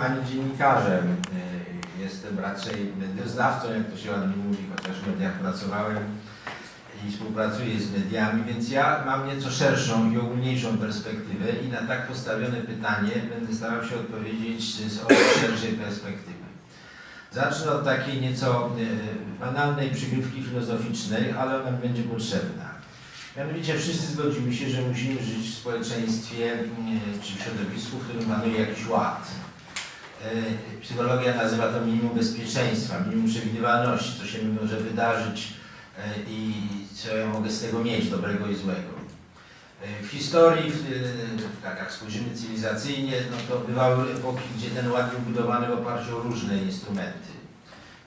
ani dziennikarzem. Y, Jestem raczej medioznawcą, jak to się ładnie mówi, chociaż w mediach pracowałem i współpracuję z mediami, więc ja mam nieco szerszą i ogólniejszą perspektywę i na tak postawione pytanie będę starał się odpowiedzieć z szerszej perspektywy. Zacznę od takiej nieco y, banalnej przygrywki filozoficznej, ale ona będzie potrzebna. Mianowicie wszyscy zgodzimy się, że musimy żyć w społeczeństwie y, czy w środowisku, w którym panuje jakiś ład. Y, Psychologia nazywa to minimum bezpieczeństwa, minimum przewidywalności, co się mi może wydarzyć y, i co ja mogę z tego mieć, dobrego i złego. Y, W historii, tak jak spojrzymy cywilizacyjnie, no to bywały epoki, gdzie ten ład był budowany w oparciu o różne instrumenty.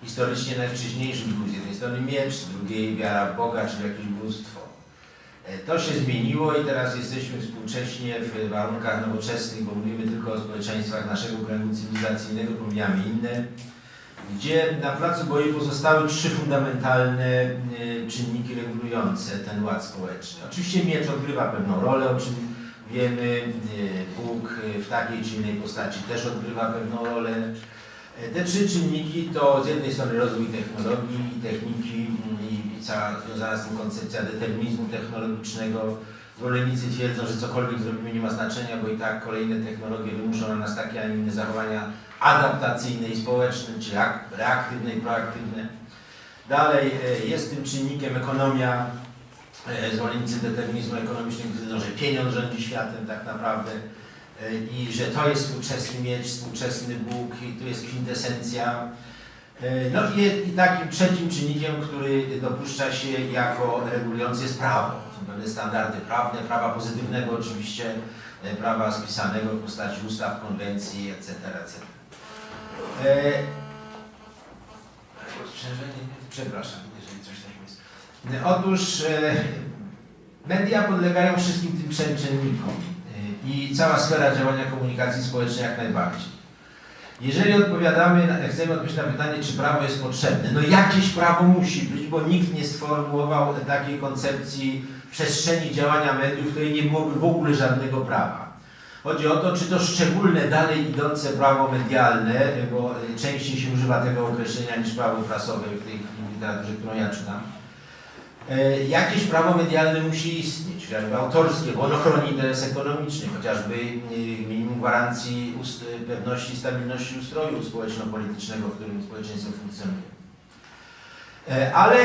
Historycznie najwcześniejszym był z jednej strony miecz, z drugiej wiara w Boga, czy w jakieś bóstwo. E, To się zmieniło i teraz jesteśmy współcześnie w warunkach nowoczesnych, bo mówimy tylko o społeczeństwach naszego kręgu cywilizacyjnego, pomijamy inne, gdzie na placu boju pozostały trzy fundamentalne e, czynniki regulujące ten ład społeczny. Oczywiście miecz odgrywa pewną rolę, o czym wiemy, e, Bóg w takiej czy innej postaci też odgrywa pewną rolę. Te trzy czynniki to z jednej strony rozwój technologii i techniki mm, cała związana z tym koncepcja determinizmu technologicznego. Zwolennicy twierdzą, że cokolwiek zrobimy nie ma znaczenia, bo i tak kolejne technologie wymuszą na nas takie, a inne zachowania adaptacyjne i społeczne, czy reaktywne i proaktywne. Dalej e, jest tym czynnikiem ekonomia. E, Zwolennicy determinizmu ekonomicznego twierdzą, że pieniądz rządzi światem tak naprawdę e, i że to jest współczesny miecz, współczesny Bóg i tu jest kwintesencja. E, No i, takim trzecim czynnikiem, który dopuszcza się jako regulujący jest prawo. Są pewne standardy prawne, prawa pozytywnego oczywiście, e, prawa spisanego w postaci ustaw, konwencji, etc. etc. E, przepraszam, jeżeli coś takiego jest. Otóż media podlegają wszystkim tym trzem czynnikom i cała sfera działania komunikacji społecznej jak najbardziej. Jeżeli odpowiadamy, chcemy odpowiedzieć na pytanie, czy prawo jest potrzebne, no jakieś prawo musi być, bo nikt nie sformułował takiej koncepcji przestrzeni działania mediów, w której nie byłoby w ogóle żadnego prawa. Chodzi o to, czy to szczególne, dalej idące prawo medialne, bo częściej się używa tego określenia niż prawo prasowe w tej literaturze, którą ja czytam. E, Jakieś prawo medialne musi istnieć, chociażby autorskie, bo ono chroni interes ekonomiczny, chociażby e, minimum gwarancji pewności i stabilności ustroju społeczno-politycznego, w którym społeczeństwo funkcjonuje. E, Ale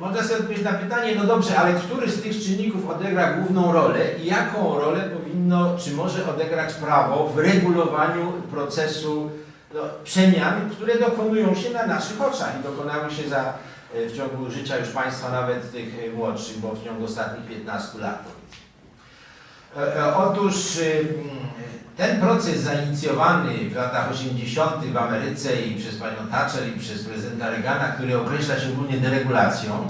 można sobie odpowiedzieć na pytanie, no dobrze, ale który z tych czynników odegra główną rolę i jaką rolę powinno, czy może odegrać prawo w regulowaniu procesu no, przemian, które dokonują się na naszych oczach i dokonały się za, w ciągu życia już Państwa, nawet tych e, młodszych, bo w ciągu ostatnich 15 lat. E, e, Otóż e, mm, ten proces zainicjowany w latach 80. w Ameryce i przez panią Thatcher i przez prezydenta Reagana, który określa się ogólnie deregulacją,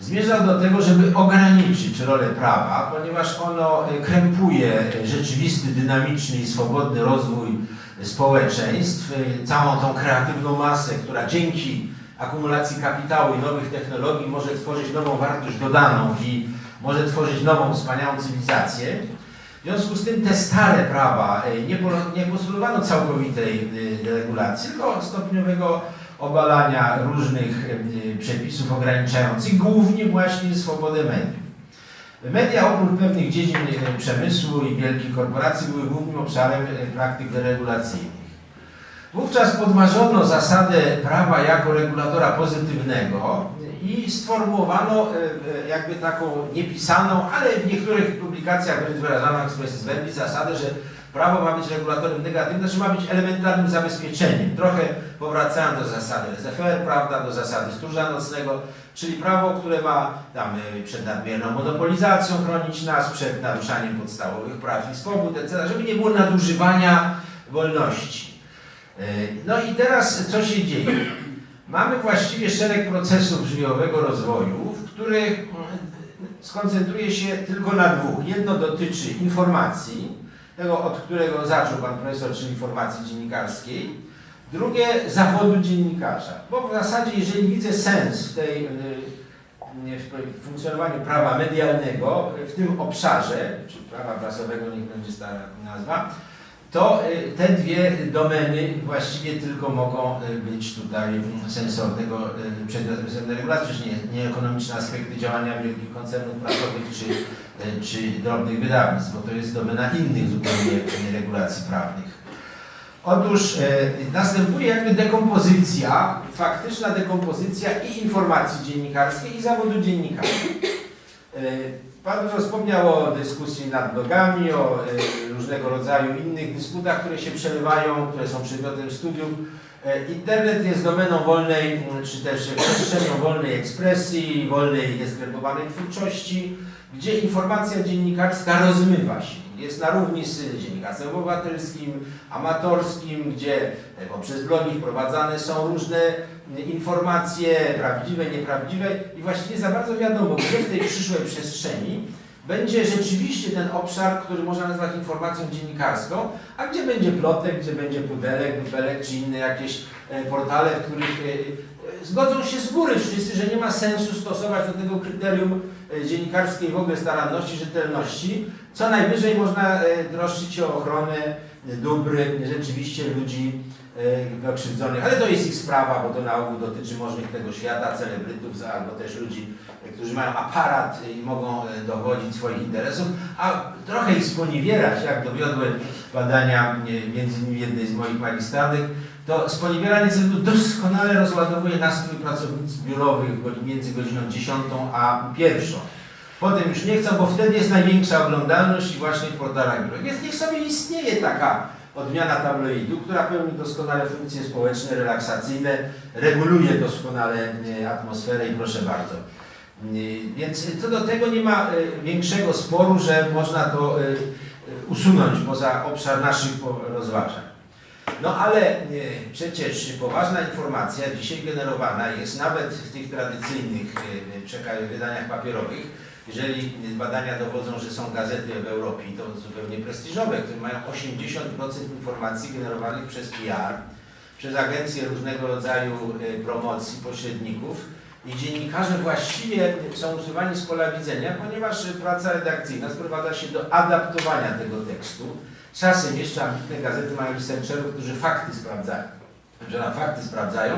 zmierza do tego, żeby ograniczyć rolę prawa, ponieważ ono e, krępuje rzeczywisty, dynamiczny i swobodny rozwój społeczeństw, e, całą tą kreatywną masę, która dzięki akumulacji kapitału i nowych technologii może tworzyć nową wartość dodaną i może tworzyć nową, wspaniałą cywilizację. W związku z tym te stare prawa e, nie, postulowano całkowitej deregulacji, tylko stopniowego obalania różnych e, przepisów ograniczających, głównie właśnie swobodę mediów. Media oprócz pewnych dziedzin e, przemysłu i wielkich korporacji były głównym obszarem praktyk deregulacyjnych. Wówczas podważono zasadę prawa jako regulatora pozytywnego i sformułowano e, e, jakby taką niepisaną, ale w niektórych publikacjach wręcz wyrażaną expressis verbis zasadę, że prawo ma być regulatorem negatywnym, znaczy ma być elementarnym zabezpieczeniem. Trochę powracając do zasady laissez-faire, prawda, do zasady stróża nocnego, czyli prawo, które ma tam e, przed nadmierną monopolizacją chronić nas, przed naruszaniem podstawowych praw i swobód, etc., żeby nie było nadużywania wolności. E, No i teraz co się dzieje? Mamy właściwie szereg procesów życiowego rozwoju, w których mm, skoncentruję się tylko na dwóch. Jedno dotyczy informacji, tego od którego zaczął pan profesor, czyli informacji dziennikarskiej. Drugie zawodu dziennikarza. Bo w zasadzie, jeżeli widzę sens w tej y, w funkcjonowaniu prawa medialnego w tym obszarze, czy prawa prasowego, niech będzie stara nazwa, to y, te dwie domeny właściwie tylko mogą y, być tutaj mm, sensownego, y, przedmiotem sensownej regulacji, czyli nie, nie ekonomiczne aspekty działania wielkich koncernów prasowych czy, czy drobnych wydawnictw, bo to jest domena innych zupełnie regulacji prawnych. Otóż następuje jakby dekompozycja, faktyczna dekompozycja i informacji dziennikarskiej i zawodu dziennikarza. Pan już wspomniał o dyskusji nad blogami, o e, różnego rodzaju innych dysputach, które się przelewają, które są przedmiotem studiów. E, Internet jest domeną wolnej, czy też przestrzenią wolnej ekspresji, wolnej i nieskrepowanej twórczości, gdzie informacja dziennikarska rozmywa się. Jest na równi z dziennikarstwem obywatelskim, amatorskim, gdzie e, poprzez blogi wprowadzane są różne e, informacje prawdziwe, nieprawdziwe i właściwie za bardzo wiadomo, gdzie w tej przyszłej przestrzeni będzie rzeczywiście ten obszar, który można nazwać informacją dziennikarską, a gdzie będzie plotek, gdzie będzie pudelek, bubelek czy inne jakieś e, portale, w których zgodzą się z góry wszyscy, że nie ma sensu stosować do tego kryterium e, dziennikarskiej w ogóle staranności, rzetelności. Co najwyżej można e, troszczyć się o ochronę e, dóbr rzeczywiście ludzi pokrzywdzonych, ale to jest ich sprawa, bo to na ogół dotyczy możnych tego świata, celebrytów, albo też ludzi, którzy mają aparat i mogą dowodzić swoich interesów, a trochę ich sponiewierać, jak dowiodły badania między innymi jednej z moich magistratek, to sponiewieranie celu doskonale rozładowuje nastrój pracownic biurowych między godziną 10 a 1. Potem już nie chcą, bo wtedy jest największa oglądalność i właśnie w portalach biurowych. Więc niech sobie istnieje taka odmiana tabloidu, która pełni doskonale funkcje społeczne, relaksacyjne, reguluje doskonale e, atmosferę i proszę bardzo. E, Więc co do tego nie ma e, większego sporu, że można to usunąć poza obszar naszych rozważań. No ale e, przecież poważna informacja dzisiaj generowana jest nawet w tych tradycyjnych e, wydaniach papierowych. Jeżeli badania dowodzą, że są gazety w Europie, to zupełnie prestiżowe, które mają 80% informacji generowanych przez PR, przez agencje różnego rodzaju e, promocji, pośredników, i dziennikarze właściwie są usuwani z pola widzenia, ponieważ praca redakcyjna sprowadza się do adaptowania tego tekstu. Czasem jeszcze ambitne gazety mają researcherów, którzy fakty sprawdzają, że na fakty sprawdzają.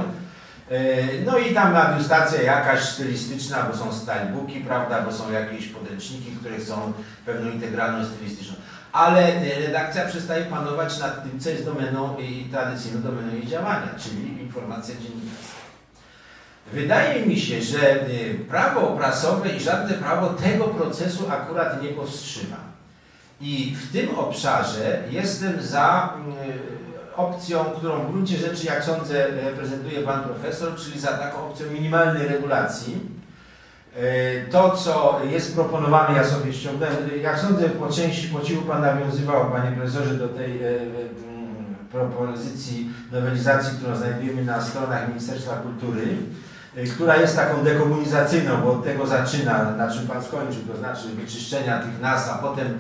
E, No i tam adiustacja jakaś stylistyczna, bo są stylebooki, prawda, bo są jakieś podręczniki, które chcą pewną integralną stylistyczną. Ale e, redakcja przestaje panować nad tym, co jest domeną i tradycyjną domeną jej działania, czyli informacja dziennikarska. Wydaje mi się, że y, prawo prasowe i żadne prawo tego procesu akurat nie powstrzyma. I w tym obszarze jestem za y, opcją, którą w gruncie rzeczy, jak sądzę, reprezentuje Pan Profesor, czyli za taką opcją minimalnej regulacji. Y, To, co jest proponowane, ja sobie ściągnąłem, jak sądzę, po części, po cichu Pan nawiązywał, Panie Profesorze, do tej mm, propozycji nowelizacji, którą znajdujemy na stronach Ministerstwa Kultury która jest taką dekomunizacyjną, bo od tego zaczyna, na czym Pan skończył, to znaczy wyczyszczenia tych nazw, a potem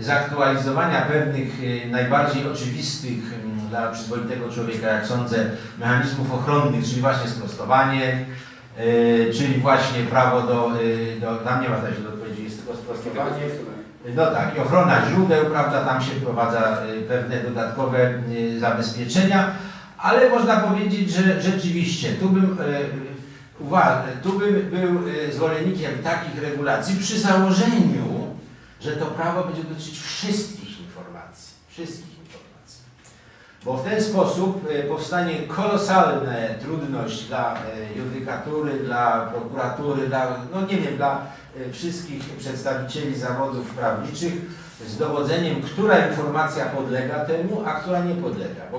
zaktualizowania pewnych y, najbardziej oczywistych y, dla przyzwoitego człowieka, jak sądzę, mechanizmów ochronnych, czyli właśnie sprostowanie, y, czyli właśnie prawo do, y, do tam nie ma też do odpowiedzi, jest tylko sprostowanie. No tak, i ochrona źródeł, prawda, tam się wprowadza y, pewne dodatkowe y, zabezpieczenia, ale można powiedzieć, że rzeczywiście tu bym, y, uwa- tu bym był y, zwolennikiem takich regulacji przy założeniu, że to prawo będzie dotyczyć wszystkich informacji, wszystkich informacji. Bo w ten sposób y, powstanie kolosalna trudność dla y, judykatury, dla prokuratury, dla, no nie wiem, dla y, wszystkich przedstawicieli zawodów prawniczych z dowodzeniem, która informacja podlega temu, a która nie podlega.